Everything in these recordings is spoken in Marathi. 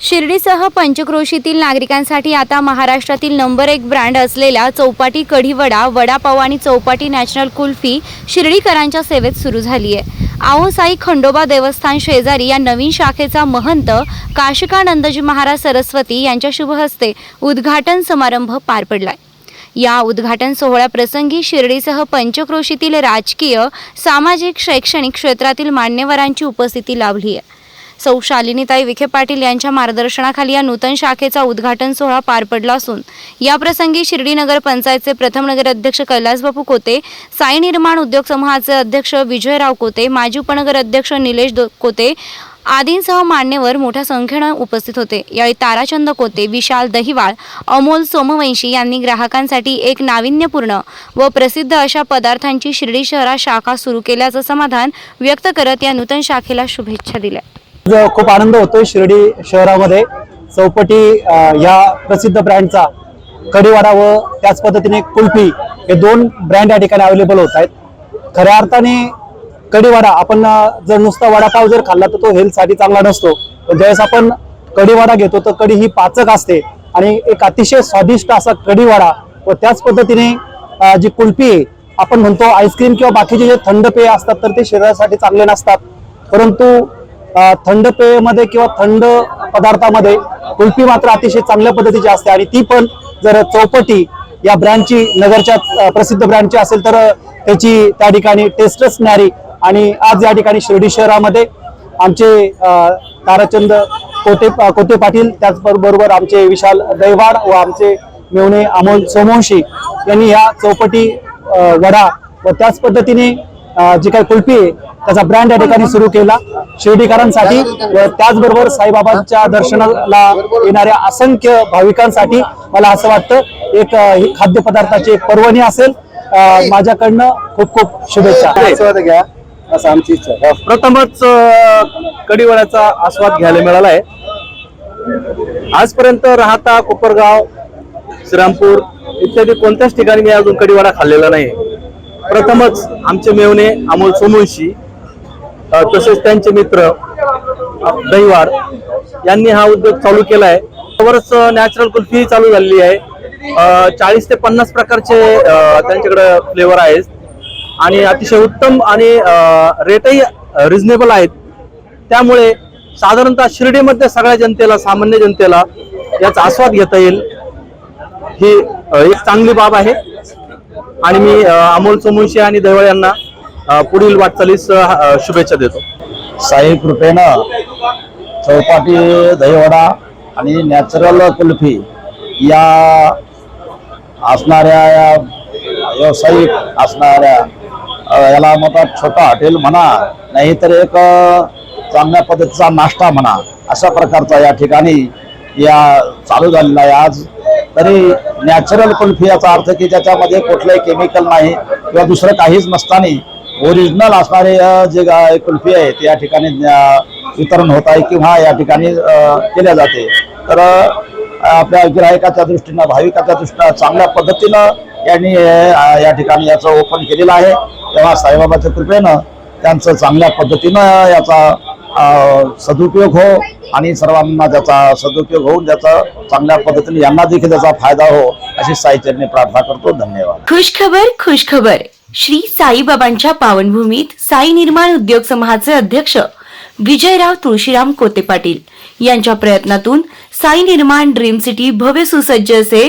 शिर्डीसह पंचक्रोशीतील नागरिकांसाठी आता महाराष्ट्रातील नंबर एक ब्रँड असलेल्या चौपाटी कढीवडा वडापाव आणि चौपाटी नॅशनल कुल्फी शिर्डीकरांच्या सेवेत सुरू झाली आहे आओसाई खंडोबा देवस्थान शेजारी या नवीन शाखेचा महंत काशिकानंदजी महाराज सरस्वती यांच्या शुभहस्ते उद्घाटन समारंभ पार पडलाय. या उद्घाटन सोहळ्याप्रसंगी शिर्डीसह पंचक्रोशीतील राजकीय सामाजिक शैक्षणिक क्षेत्रातील मान्यवरांची उपस्थिती लाभली. आहे सौ शालिनीताई विखे पाटील यांच्या मार्गदर्शनाखाली या नूतन शाखेचा उद्घाटन सोहळा पार पडला असून या प्रसंगी शिर्डी नगर पंचायतचे प्रथम नगर अध्यक्ष कैलासबापू कोते साई निर्माण उद्योग समूहाचे अध्यक्ष विजयराव कोते माजी उपनगर अध्यक्ष निलेश कोते आदींसह मान्यवर मोठ्या संख्येनं उपस्थित होते. यावेळी ताराचंद कोते विशाल दहिवाळ अमोल सोमवंशी यांनी ग्राहकांसाठी एक नाविन्यपूर्ण व प्रसिद्ध अशा पदार्थांची शिर्डी शहरात शाखा सुरू केल्याचं समाधान व्यक्त करत या नूतन शाखेला शुभेच्छा दिल्या. खूप आनंद होतोय शिर्डी शहरामध्ये. चौपटी या प्रसिद्ध ब्रँडचा कढीवाडा व त्याच पद्धतीने कुल्फी हे दोन ब्रँड या ठिकाणी अवेलेबल होत आहेत. खऱ्या अर्थाने कढीवाडा आपण जर नुसता वडापाव जर खाल्ला तर तो हेल्थसाठी चांगला नसतो. पण ज्यावेळेस आपण कढीवाडा घेतो तर कढी ही पाचक असते आणि एक अतिशय स्वादिष्ट असा कढीवाडा व त्याच पद्धतीने जी कुल्फी आहे आपण म्हणतो आईस्क्रीम किंवा बाकीचे जे थंड पेय असतात तर ते शरीरासाठी चांगले नसतात. परंतु थंड पेयमध्ये किंवा थंड पदार्थामध्ये कुल्फी मात्र अतिशय चांगल्या पद्धतीची असते आणि ती पण जर चौपटी या ब्रँडची नगरच्या प्रसिद्ध ब्रँडची असेल तर त्याची त्या ठिकाणी टेस्टच न्यारी आणि आज या ठिकाणी शिर्डी शहरामध्ये आमचे ताराचंद कोते कोते पाटील त्याचबरोबर आमचे विशाल दैवाड व आमचे मेवणे अमोल सोमवंशी यांनी या चौपटी वडा व त्याच पद्धतीने जी काही कुल्फी आहे त्याचा ब्रँड या ठिकाणी सुरू केला. शिर्डीकरांसाठी व त्याचबरोबर साईबाबांच्या दर्शनाला येणाऱ्या असंख्य भाविकांसाठी मला असं वाटतं एक खाद्यपदार्थाची एक पर्वणी असेल. माझ्याकडनं खूप खूप शुभेच्छा. घ्या असं आमची इच्छा आहे. प्रथमच कडीवड्याचा आस्वाद घ्यायला मिळाला आहे आजपर्यंत राहता कोपरगाव श्रीरामपूर इत्यादी कोणत्याच ठिकाणी मी अजून कडीवडा खाल्लेला नाही प्रथमच आमचे मेवणे अमोल सोमवंशी तसेच त्यांचे मित्र अं, दहिवाड यांनी हा उद्योग चालू केला आहे त्यावरच नॅचरल कुल्फी चालू झालेली आहे. चाळीस ते पन्नास प्रकारचे त्यांच्याकडे फ्लेवर आहेत. आणि अतिशय उत्तम आणि रेटही रिझनेबल आहेत. त्यामुळे साधारणतः शिर्डीमध्ये सगळ्या जनतेला सामान्य जनतेला याचा आस्वाद घेता येईल. ही एक चांगली बाब आहे. आणि मी अमोल सोमुंशी आणि दहिवळ यांना पुढील वाटचालीस शुभेच्छा देतो. साई कृपेनं चौपाटी दहीवडा आणि नॅचरल कुल्फी या असणाऱ्या या व्यावसायिक असणाऱ्या याला मोठा छोटा हॉटेल म्हणा नाहीतर एक चांगल्या पद्धतीचा नाश्ता म्हणा अशा प्रकारचा या ठिकाणी या चालू झालेला आहे. आज तरी नॅचरल कुल्फी याचा अर्थ की ज्याच्यामध्ये कुठलंही केमिकल नाही किंवा दुसरं काहीच नसताना ओरिजिनल असणारे जे कुल्फी आहे ते या ठिकाणी वितरण होत आहे किंवा या ठिकाणी केल्या जाते. तर आपल्या गिरायकाच्या दृष्टीनं भाविकाच्या दृष्टीनं चांगल्या पद्धतीनं यांनी या ठिकाणी याचं ओपन केलेलं आहे. तेव्हा साईबाबाच्या कृपेनं त्यांचं चांगल्या पद्धतीनं याचा सदुपयोग हो आणि सर्वांना त्याचा सदुपयोग होऊन त्याचा चांगल्या पद्धतीने यांना देखील त्याचा फायदा हो अशी साईचरणी प्रार्थना करतो. धन्यवाद. खुशखबर खुशखबर श्री साईबाबांच्या पावनभूमीत साई निर्माण उद्योग समूहाचे अध्यक्ष विजयराव तुळशीराम कोते पाटील यांच्या प्रयत्नातून साई निर्माण ड्रीम सिटी भव्य सुसज्ज असे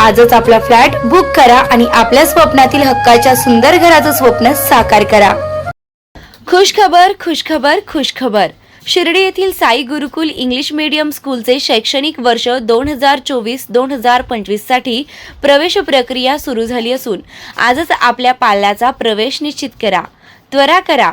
आजच आपला फ्लॅट बुक करा आणि आपल्या स्वप्नातील हक्काच्या सुंदर घराचं स्वप्न साकार करा. खुशखबर खुशखबर खुशखबर. शिर्डी येथील साई गुरुकुल इंग्लिश मीडियम स्कूलचे शैक्षणिक वर्ष दोन हजार चोवीस दोन हजार पंचवीससाठी प्रवेश प्रक्रिया सुरू झाली असून आजच आपल्या पाल्याचा प्रवेश निश्चित करा. त्वरा करा.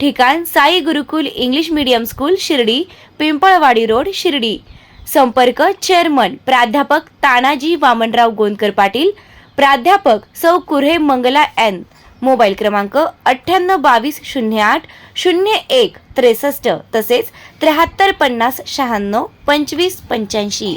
ठिकाण Sai Gurukul English medium school Shirdi Pimpalwadi road Shirdi. संपर्क चेअरमन प्राध्यापक तानाजी वामनराव गोंदकर पाटील प्राध्यापक सौ कुर्हे मंगला एन. मोबाईल क्रमांक अठ्ठ्याण्णव बावीस शून्य आठ शून्य एक त्रेसष्ट तसेच त्र्याहत्तर पन्नास शहाण्णव पंचवीस पंच्याऐंशी.